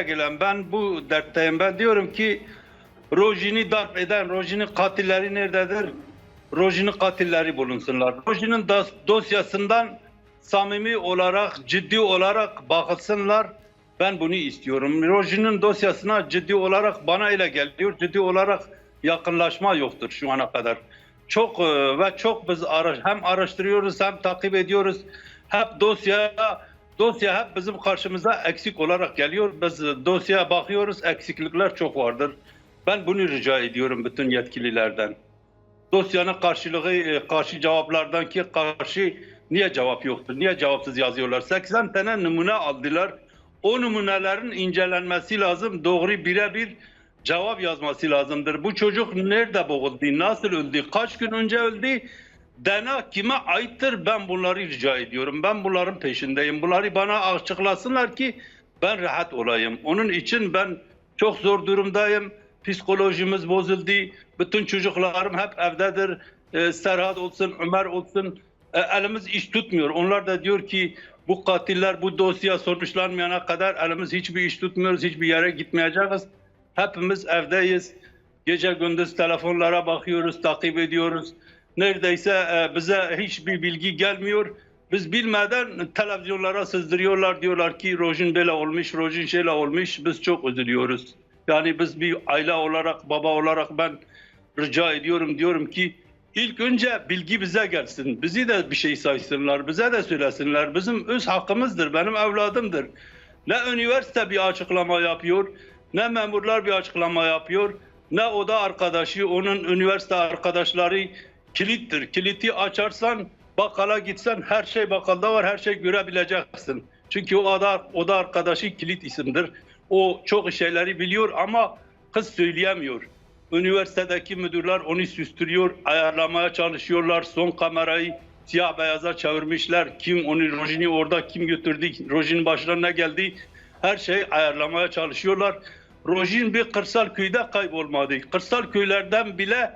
bize gelen ben bu dertteyim. Ben diyorum ki Rojin'i darp eden, Rojin'in katilleri nerededir? Rojin'in katilleri bulunsunlar. Rojin'in dosyasından samimi olarak, ciddi olarak bakılsınlar. Ben bunu istiyorum. Rojin'in dosyasına ciddi olarak bana öyle geliyor. Ciddi olarak yakınlaşma yoktur şu ana kadar. Çok e, ve çok biz ara- hem araştırıyoruz hem takip ediyoruz. Hep dosya dosya hep bizim karşımıza eksik olarak geliyor. Biz dosyaya bakıyoruz. Eksiklikler çok vardır. Ben bunu rica ediyorum bütün yetkililerden. Dosyanın karşılığı e, karşı cevaplardan ki karşı niye cevap yoktur? Niye cevapsız yazıyorlar? 80 tane numune aldılar. O numunelerin incelenmesi lazım. Doğru birebir cevap yazması lazımdır. Bu çocuk nerede boğuldu? Nasıl öldü? Kaç gün önce öldü? DNA kime aittir? Ben bunları rica ediyorum. Ben bunların peşindeyim. Bunları bana açıklasınlar ki ben rahat olayım. Onun için ben çok zor durumdayım. Psikolojimiz bozuldu. Bütün çocuklarım hep evdedir. Ee, Serhat olsun, Ömer olsun. Ee, elimiz iş tutmuyor. Onlar da diyor ki bu katiller bu dosya sonuçlanmayana kadar elimiz hiçbir iş tutmuyoruz. Hiçbir yere gitmeyeceğiz. Hepimiz evdeyiz. Gece gündüz telefonlara bakıyoruz, takip ediyoruz. Neredeyse e, bize hiçbir bilgi gelmiyor. Biz bilmeden televizyonlara sızdırıyorlar. Diyorlar ki Rojin böyle olmuş, Rojin şöyle olmuş. Biz çok üzülüyoruz. Yani biz bir aile olarak, baba olarak ben rica ediyorum. Diyorum ki ilk önce bilgi bize gelsin. Bizi de bir şey saysınlar, bize de söylesinler. Bizim öz hakkımızdır, benim evladımdır. Ne üniversite bir açıklama yapıyor, ne memurlar bir açıklama yapıyor, ne oda arkadaşı, onun üniversite arkadaşları kilittir. Kiliti açarsan, bakkala gitsen her şey bakkalda var, her şey görebileceksin. Çünkü o oda, oda arkadaşı kilit isimdir. O çok şeyleri biliyor ama kız söyleyemiyor. Üniversitedeki müdürler onu süstürüyor, ayarlamaya çalışıyorlar. Son kamerayı siyah beyaza çevirmişler. Kim onu Rojin'i orada kim götürdü, Rojin'in ne geldi her şeyi ayarlamaya çalışıyorlar. Rojin bir kırsal köyde kaybolmadı. Kırsal köylerden bile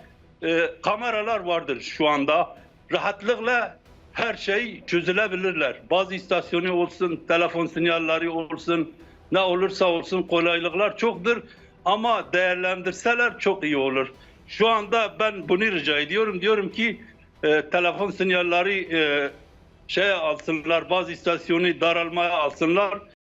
e, kameralar vardır şu anda. Rahatlıkla her şey çözülebilirler. Bazı istasyonu olsun, telefon sinyalleri olsun, ne olursa olsun kolaylıklar çoktur. Ama değerlendirseler çok iyi olur. Şu anda ben bunu rica ediyorum. Diyorum ki e, telefon sinyalleri e, şey alsınlar, bazı istasyonu daralmaya alsınlar.